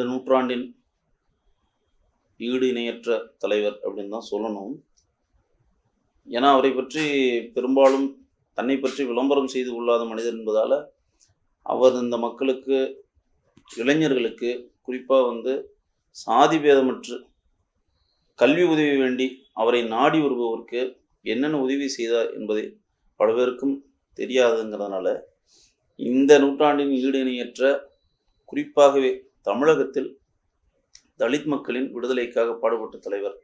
இந்த நூற்றாண்டின் ஈடு இணையற்ற தலைவர் அப்படின்னு தான் சொல்லணும். ஏன்னா அவரை பற்றி பெரும்பாலும் தன்னை பற்றி விளம்பரம் செய்து கொள்ளாத மனிதர் என்பதால் அவர் இந்த மக்களுக்கு இளைஞர்களுக்கு குறிப்பாக வந்து சாதி பேதமற்று கல்வி உதவி வேண்டி அவரை நாடி வருபவருக்கு என்னென்ன உதவி செய்தார் என்பதை பல பேருக்கும் தெரியாதுங்கிறதுனால இந்த நூற்றாண்டின் ஈடு இணையற்ற குறிப்பாகவே தமிழகத்தில் தலித் மக்களின் விடுதலைக்காக பாடுபட்ட தலைவர்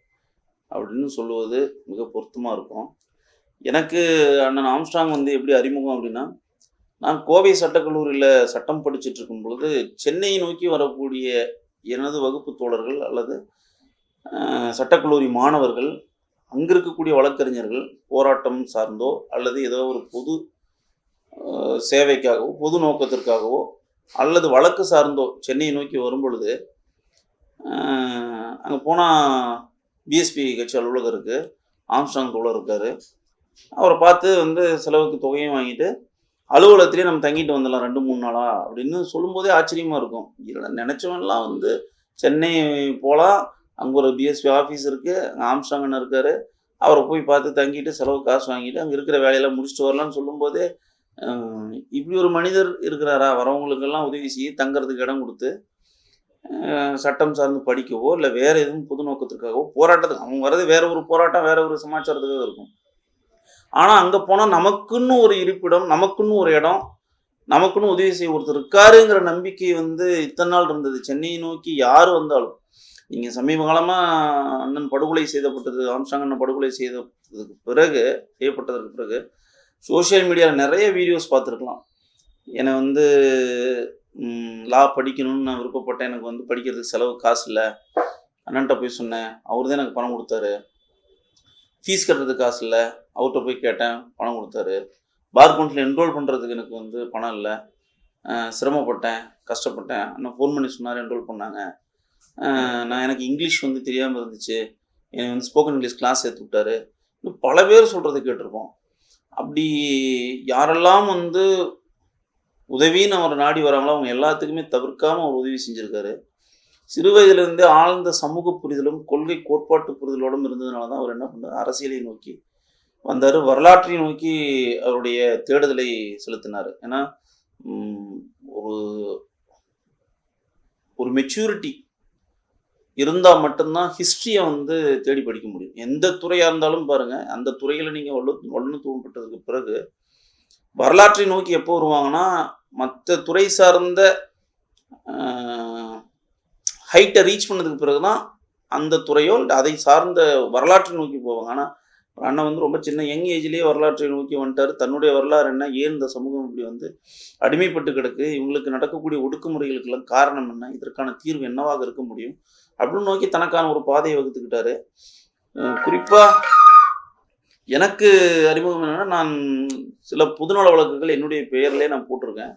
அப்படின்னு சொல்லுவது மிக பொருத்தமாக இருக்கும். எனக்கு அண்ணன் ஆம்ஸ்டாங் வந்து எப்படி அறிமுகம் அப்படின்னா நான் கோவை சட்டக்கல்லூரியில் சட்டம் படிச்சுட்டு இருக்கும் பொழுது சென்னையை நோக்கி வரக்கூடிய எனது வகுப்பு தோழர்கள் அல்லது சட்டக்கல்லூரி மாணவர்கள் அங்கே இருக்கக்கூடிய வழக்கறிஞர்கள் போராட்டம் சார்ந்தோ அல்லது ஏதோ ஒரு பொது சேவைக்காகவோ பொது நோக்கத்திற்காகவோ அல்லது வழக்கு சார்ந்தோ சென்னையை நோக்கி வரும்பொழுது அங்கே போனால் பிஎஸ்பி கட்சி அலுவலகம் இருக்குது ஆம்ஸ்டாங் தோழர் இருக்கார். அவரை பார்த்து வந்து செலவுக்கு தொகையும் வாங்கிட்டு அலுவலகத்திலே நம்ம தங்கிட்டு வந்துடலாம் ரெண்டு மூணு நாளா அப்படின்னு சொல்லும்போதே ஆச்சரியமாக இருக்கும். இதில் நினச்சவன்லாம் வந்து சென்னை போகலாம் அங்கே ஒரு பிஎஸ்பி ஆஃபீஸ் இருக்குது அங்கே ஆம்ஸ்டாங்கன்னு இருக்கார். அவரை போய் பார்த்து தங்கிட்டு செலவு காசு வாங்கிட்டு அங்கே இருக்கிற வேலையெல்லாம் முடிச்சுட்டு வரலான்னு சொல்லும்போதே இப்படி ஒரு மனிதர் இருக்கிறாரா? வரவங்களுக்கெல்லாம் உதவி செய்ய தங்கறதுக்கு இடம் கொடுத்து சட்டம் சார்ந்து படிக்கவோ இல்லை வேற எதுவும் பொது நோக்கத்திற்காகவோ போராட்டத்துக்கு அவங்க வர்றது வேற ஒரு போராட்டம் வேற ஒரு சமாச்சாரத்துக்காக இருக்கும். ஆனால் அங்கே போனால் நமக்குன்னு ஒரு இருப்பிடம் நமக்குன்னு ஒரு இடம் நமக்குன்னு உதவி செய்ய ஒருத்தர் இருக்காருங்கிற நம்பிக்கை வந்து இத்தனை நாள் இருந்தது. சென்னையை நோக்கி யார் வந்தாலும் நீங்கள் சமீப காலமாக அண்ணன் படுகொலை செய்யப்பட்டது ஆம்சாங் அண்ணன் படுகொலை செய்ததுக்கு பிறகு செய்யப்பட்டதற்கு பிறகு சோஷியல் மீடியாவில் நிறைய வீடியோஸ் பார்த்துருக்கலாம். என்னை வந்து லா படிக்கணும்னு நான் விருப்பப்பட்டேன். எனக்கு வந்து படிக்கிறதுக்கு செலவு காசு இல்லை. அண்ணன்ட்ட போய் சொன்னேன். அவர் தான் எனக்கு பணம் கொடுத்தாரு. ஃபீஸ் கட்டுறதுக்கு காசு இல்லை. அவர்கிட்ட போய் கேட்டேன். பணம் கொடுத்தாரு. பார் கவுன்சில் என்ரோல் பண்ணுறதுக்கு எனக்கு வந்து பணம் இல்லை. சிரமப்பட்டேன். கஷ்டப்பட்டேன். அண்ணன் ஃபோன் பண்ணி சொன்னார் என்ரோல் பண்ணாங்க. நான் எனக்கு இங்கிலீஷ் வந்து தெரியாமல் இருந்துச்சு. என்னை வந்து ஸ்போக்கன் இங்கிலீஷ் கிளாஸ் சேர்த்து விட்டாரு. இன்னும் பல பேர் சொல்கிறத கேட்டிருப்போம் அப்படி யாரெல்லாம் வந்து உதவின்னு அவர் நாடி வராங்களோ அவங்க எல்லாத்துக்குமே தவிர்க்காமல் அவர் உதவி செஞ்சுருக்காரு. சிறு வயதிலிருந்தே ஆழ்ந்த சமூக புரிதலும் கொள்கை கோட்பாட்டு புரிதலோடும் இருந்ததுனால தான் அவர் என்ன பண்ணார்? அரசியலை நோக்கி வந்தார். வரலாற்றை நோக்கி அவருடைய தேடுதலை செலுத்தினார். ஏன்னா ஒரு ஒரு மெச்சூரிட்டி இருந்தால் மட்டும்தான் ஹிஸ்ட்ரியை வந்து தேடி படிக்க முடியும். எந்த துறையாக இருந்தாலும் பாருங்கள் அந்த துறையில் நீங்கள் வல்லு வல்லுநத்துவம் பெற்றதுக்கு பிறகு வரலாற்றை நோக்கி எப்போ வருவாங்கன்னா மற்ற துறை சார்ந்த ஹைட்டை ரீச் பண்ணதுக்கு பிறகு தான் அந்த துறையோ இல்லை அதை சார்ந்த வரலாற்றை நோக்கி போவாங்க. ஆனால் அண்ணன் வந்து ரொம்ப சின்ன யங் ஏஜ்லேயே வரலாற்றை நோக்கி வந்துட்டார். தன்னுடைய வரலாறு என்ன? ஏன் இந்த சமூகம் இப்படி வந்து அடிமைப்பட்டு கிடக்கு? இவங்களுக்கு நடக்கக்கூடிய ஒடுக்குமுறைகளுக்கெல்லாம் காரணம் என்ன? இதற்கான தீர்வு என்னவாக இருக்க முடியும்? அப்படின்னு நோக்கி தனக்கான ஒரு பாதையை வகுத்துக்கிட்டாரு. குறிப்பாக எனக்கு அறிமுகம் என்னென்னா நான் சில புதுநல வழக்குகள் என்னுடைய பெயர்லேயே நான் போட்டிருக்கேன்.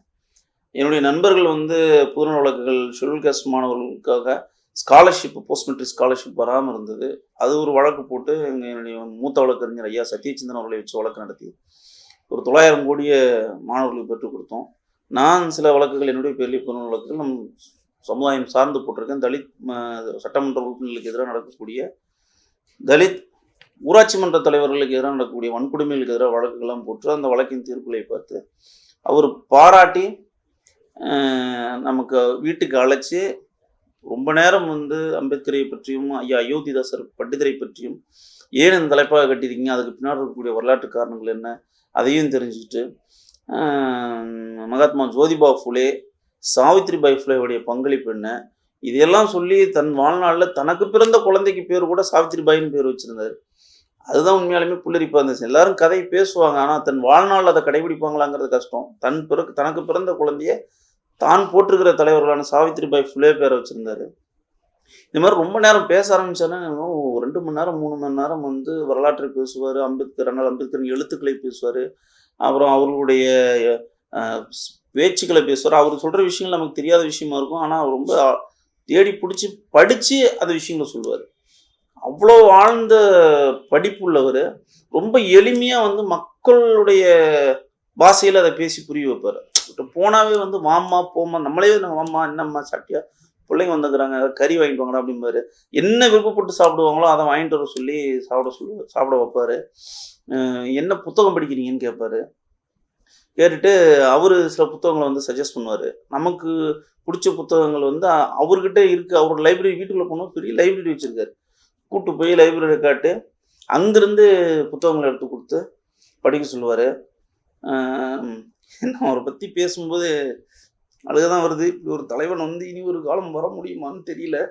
என்னுடைய நண்பர்கள் வந்து புதுநல வழக்குகள் ஷெடியூல் காஸ்ட் மாணவர்களுக்காக ஸ்காலர்ஷிப் போஸ்ட் மெட்ரிக் ஸ்காலர்ஷிப் வராமல் இருந்தது. அது ஒரு வழக்கு போட்டு எங்களுடைய என்னுடைய மூத்த வழக்கறிஞர் ஐயா சத்யச்சந்திரன் அவர்களை வச்சு வழக்கு நடத்தி ஒரு தொள்ளாயிரம் கோடிய மாணவர்களுக்கு பெற்றுக் கொடுத்தோம். நான் சில வழக்குகள் என்னுடைய பெரிய பொதுநல வழக்குகள் நம் சமுதாயம் சார்ந்து போட்டிருக்கேன். தலித் சட்டமன்ற உறுப்பினர்களுக்கு எதிராக நடக்கக்கூடிய தலித் ஊராட்சி மன்ற தலைவர்களுக்கு எதிராக நடக்கக்கூடிய வன்கொடுமைகளுக்கு எதிராக வழக்குகள்லாம் போட்டு அந்த வழக்கின் தீர்ப்புகளை பார்த்து அவர் பாராட்டி நமக்கு வீட்டுக்கு அழைச்சி ரொம்ப நேரம் வந்து அம்பேத்கரை பற்றியும் ஐயா அயோத்திதாசர் பண்டிதரை பற்றியும் ஏன் இந்த தலைப்பாக கட்டியிருக்கீங்க? அதுக்கு பின்னாடி இருக்கக்கூடிய வரலாற்று காரணங்கள் என்ன? அதையும் தெரிஞ்சுக்கிட்டு மகாத்மா ஜோதிபா ஃபுலே சாவித்ரிபாய் ஃபுலேவுடைய பங்களிப்பு என்ன? இதையெல்லாம் சொல்லி தன் வாழ்நாளில் தனக்கு பிறந்த குழந்தைக்கு பேர் கூட சாவித்ரிபாயின்னு பேர் வச்சிருந்தாரு. அதுதான் உண்மையாலுமே புல்லரிப்பா இருந்துச்சு. எல்லாரும் கதையை பேசுவாங்க ஆனால் தன் வாழ்நாள் அதை கடைபிடிப்பாங்களாங்கிறது கஷ்டம். தன் பிறகு தனக்கு பிறந்த குழந்தைய தான் போட்டிருக்கிற தலைவர்களான சாவித்ரிபாய் ஃபுலே பேரை வச்சிருந்தாரு. இந்த மாதிரி ரொம்ப நேரம் பேச ஆரம்பிச்சாருன்னா ஒரு ரெண்டு மணி நேரம் மூணு மணி நேரம் வந்து வரலாற்றை பேசுவார் அம்பேத்கர் அண்ணல் அம்பேத்கர் எழுத்துக்களை பேசுவார் அப்புறம் அவர்களுடைய பேச்சுக்களை பேசுவார். அவர் சொல்கிற விஷயங்கள் நமக்கு தெரியாத விஷயமா இருக்கும். ஆனால் அவர் ரொம்ப தேடி பிடிச்சி படித்து அந்த விஷயங்களை சொல்லுவார். அவ்வளோ ஆழ்ந்த படிப்புள்ளவர் ரொம்ப எளிமையாக வந்து மக்களுடைய பாஷையில் அதை பேசி புரிய வைப்பார். போனாவே வந்து வாம்மா போம்மா நம்மளே நம்ம வாம்மா என்னம்மா சட்டியா பிள்ளைங்க வந்துக்கிறாங்க கறி வாங்கிட்டு வாங்கடா அப்படிம்பாரு. என்ன விருப்பப்பட்டு சாப்பிடுவாங்களோ அதை வாங்கிட்டு வர சொல்லி சாப்பிட சொல்லு சாப்பிட வைப்பாரு. என்ன புத்தகம் படிக்கிறீங்கன்னு கேட்பாரு. கேட்டுட்டு அவர் சில புத்தகங்களை வந்து சஜஸ்ட் பண்ணுவார். நமக்கு பிடிச்ச புத்தகங்கள் வந்து அவர்கிட்ட இருக்கு. அவர் லைப்ரரி வீட்டுக்குள்ளே போனோம் பெரிய லைப்ரரி வச்சுருக்காரு. கூப்பிட்டு போய் லைப்ரரி காட்டு அங்கேருந்து புத்தகங்களை எடுத்து கொடுத்து படிக்க சொல்லுவார். நான் அவரை பற்றி பேசும்போது அழுகதான் வருது. இப்படி ஒரு தலைவன் வந்து இனி ஒரு காலம் வர முடியுமான்னு தெரியல.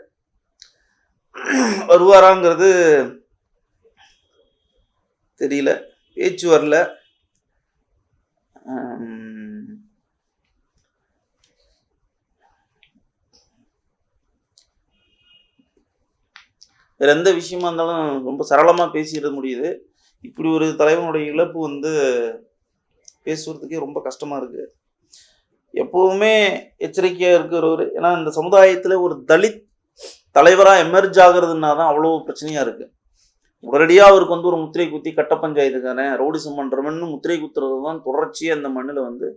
வருவாராங்கிறது தெரியல. பேச்சு வரல. வேறு வேற எந்த விஷயமா இருந்தாலும் ரொம்ப சரளமாக பேசிட முடியுது. இப்படி ஒரு தலைவனுடைய இழப்பு வந்து பேசுறதுக்கே ரொம்ப கஷ்டமா இருக்கு. எப்பவுமே எச்சரிக்கையா இருக்கிறவர் ஏன்னா இந்த சமுதாயத்துல ஒரு தலித் தலைவரா எமர்ஜ் ஆகுறதுன்னா தான் அவ்வளவு பிரச்சனையா இருக்கு. உடனடியாக அவருக்கு வந்து ஒரு முத்திரை குத்தி கட்ட பஞ்சாயத்துக்காரன் ரவுடிசம் பண்றவன்னு முத்திரை குத்துறது தான் தொடர்ச்சியாக இந்த மண்ணில் வந்து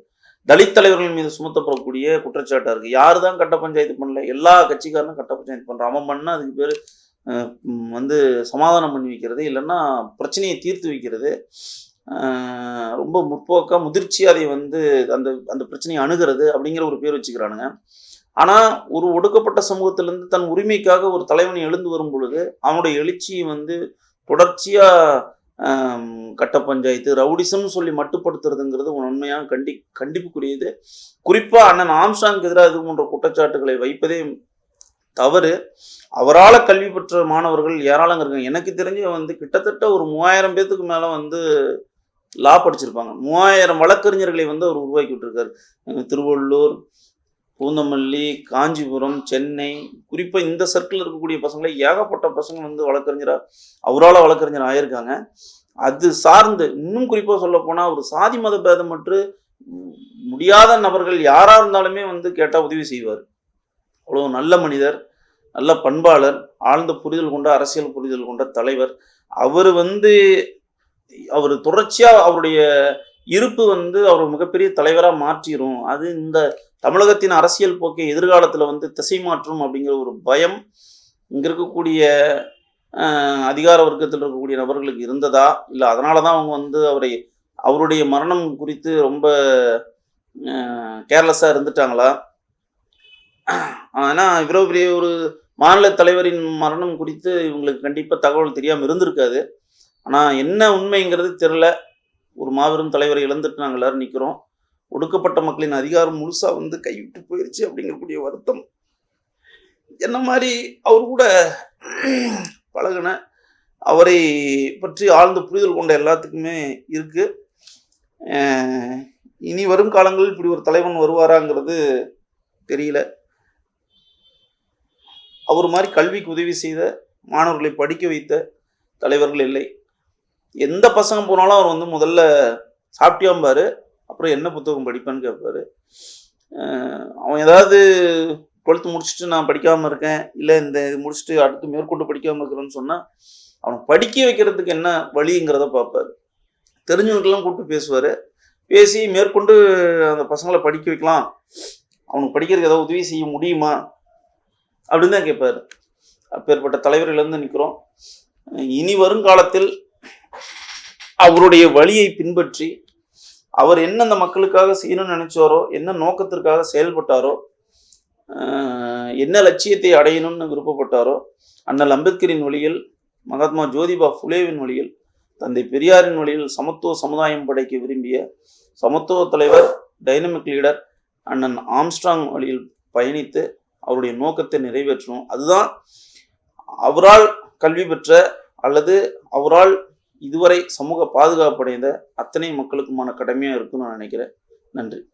தலித் தலைவர்கள் மீது சுமத்தப்படக்கூடிய குற்றச்சாட்டாக இருக்கு. யாரு தான் கட்ட பஞ்சாயத்து பண்ணல எல்லா கட்சிக்காரனும் கட்ட பஞ்சாயத்து பண்ணுறான் அவன் பண்ணா அதுக்கு பேர் வந்து சமாதானம் பண்ணி வைக்கிறது இல்லைன்னா பிரச்சனையை தீர்த்து வைக்கிறது. ரொம்ப முற்போக்காக முதிர்ச்சி அதை வந்து அந்த அந்த பிரச்சனையை அணுகிறது அப்படிங்கிற ஒரு பேர் வச்சுக்கிறானுங்க. ஆனால் ஒரு ஒடுக்கப்பட்ட சமூகத்திலிருந்து தன் உரிமைக்காக ஒரு தலைவன் எழுந்து வரும் பொழுது அவனுடைய எழுச்சியை வந்து தொடர்ச்சியாக கட்ட பஞ்சாயத்து ரவுடிசம்னு சொல்லி மட்டுப்படுத்துறதுங்கிறது உண்மையாக கண்டி கண்டிப்புக்குரியது. குறிப்பாக அண்ணன் ஆம்ஸ்டாங்க்கு எதிராக இது போன்ற குற்றச்சாட்டுகளை வைப்பதே தவறு. அவரால் கல்வி பெற்ற மாணவர்கள் ஏராளம் இருக்காங்க. எனக்கு தெரிஞ்சு வந்து கிட்டத்தட்ட ஒரு மூவாயிரம் பேர்த்துக்கு மேலே வந்து லா படிச்சிருப்பாங்க. மூவாயிரம் வழக்கறிஞர்களை வந்து அவர் உருவாக்கி விட்டுருக்காரு திருவள்ளூர் பூந்தமல்லி காஞ்சிபுரம் சென்னை குறிப்பாக இந்த சர்க்கிளில் இருக்கக்கூடிய பசங்களை ஏகப்பட்ட பசங்க வந்து வழக்கறிஞராக அவரால் வழக்கறிஞர் ஆயிருக்காங்க. அது சார்ந்து இன்னும் குறிப்பாக சொல்ல ஒரு சாதி மத பேதமற்று உம், முடியாத நபர்கள் யாராக இருந்தாலுமே வந்து கேட்டால் உதவி செய்வார். அவ்வளோ நல்ல மனிதர் நல்ல பண்பாளர் ஆழ்ந்த புரிதல் கொண்ட அரசியல் புரிதல் கொண்ட தலைவர். அவர் வந்து அவர் தொடர்ச்சியாக அவருடைய இருப்பு வந்து அவர் மிகப்பெரிய தலைவராக மாற்றிடும் அது இந்த தமிழகத்தின் அரசியல் போக்கை எதிர்காலத்தில் வந்து திசை மாற்றும் அப்படிங்கிற ஒரு பயம் இங்கே இருக்கக்கூடிய அதிகார வர்க்கத்தில் இருக்கக்கூடிய நபர்களுக்கு இருந்ததா? இல்லை அதனால தான் அவங்க வந்து அவரை அவருடைய மரணம் குறித்து ரொம்ப கேர்லெஸ்ஸாக இருந்துட்டாங்களா? ஆனால் இவ்வளோ பெரிய ஒரு மாநில தலைவரின் மரணம் குறித்து இவங்களுக்கு கண்டிப்பாக தகவல் தெரியாமல் இருந்திருக்காது. ஆனால் என்ன உண்மைங்கிறது தெரியல. ஒரு மாபெரும் தலைவரை இழந்துட்டு நாங்கள் எல்லாரும் நிற்கிறோம் ஒடுக்கப்பட்ட மக்களின் அதிகாரம் முழுசாக வந்து கைவிட்டு போயிடுச்சு அப்படிங்கக்கூடிய வருத்தம். என்ன மாதிரி அவர் கூட பழகுன அவரை பற்றி ஆழ்ந்த புரிதல் கொண்ட எல்லாத்துக்குமே இருக்கு. இனி வரும் காலங்களில் இப்படி ஒரு தலைவன் வருவாராங்கிறது தெரியல. அவர் மாதிரி கல்விக்கு உதவி செய்த மாணவர்களை படிக்க வைத்த தலைவர்கள் இல்லை. எந்த பசங்க போனாலும் அவர் வந்து முதல்ல சாப்பிட்டியாம்பாரு. அப்புறம் என்ன புத்தகம் படிப்பேன்னு கேட்பாரு. அவன் ஏதாவது டுவெல்த்து முடிச்சுட்டு நான் படிக்காமல் இருக்கேன் இல்லை இந்த இது முடிச்சுட்டு அடுத்து மேற்கொண்டு படிக்காமல் இருக்கிறேன்னு சொன்னால் அவனை படிக்க வைக்கிறதுக்கு என்ன வழிங்கிறத பார்ப்பாரு. தெரிஞ்சவங்கெல்லாம் கூப்பிட்டு பேசுவார். பேசி மேற்கொண்டு அந்த பசங்களை படிக்க வைக்கலாம். அவனுக்கு படிக்கிறதுக்கு ஏதாவது உதவி செய்ய முடியுமா? அப்படின்னு தான் கேட்பாரு. அப்பேற்பட்ட தலைவர்கள்லேருந்து நிற்கிறோம் இனி வருங்காலத்தில் அவருடைய வழியை பின்பற்றி அவர் என்ன அந்த மக்களுக்காக செய்யணும்னு நினைச்சாரோ என்ன நோக்கத்திற்காக செயல்பட்டாரோ என்ன லட்சியத்தை அடையணும்னு விருப்பப்பட்டாரோ அண்ணல் அம்பேத்கரின் வழியில் மகாத்மா ஜோதிபா புலேவின் வழியில் தந்தை பெரியாரின் வழியில் சமத்துவ சமுதாயம் படைக்க விரும்பிய சமத்துவ தலைவர் டைனமிக் லீடர் அண்ணன் ஆம்ஸ்ட்ராங் வழியில் பயணித்து அவருடைய நோக்கத்தை நிறைவேற்றணும். அதுதான் அவரால் கல்வி பெற்ற அல்லது அவரால் இதுவரை சமூக பாதுகாப்பு அடைந்த அத்தனை மக்களுக்குமான கடமையாக இருக்குன்னு நான் நினைக்கிறேன். நன்றி.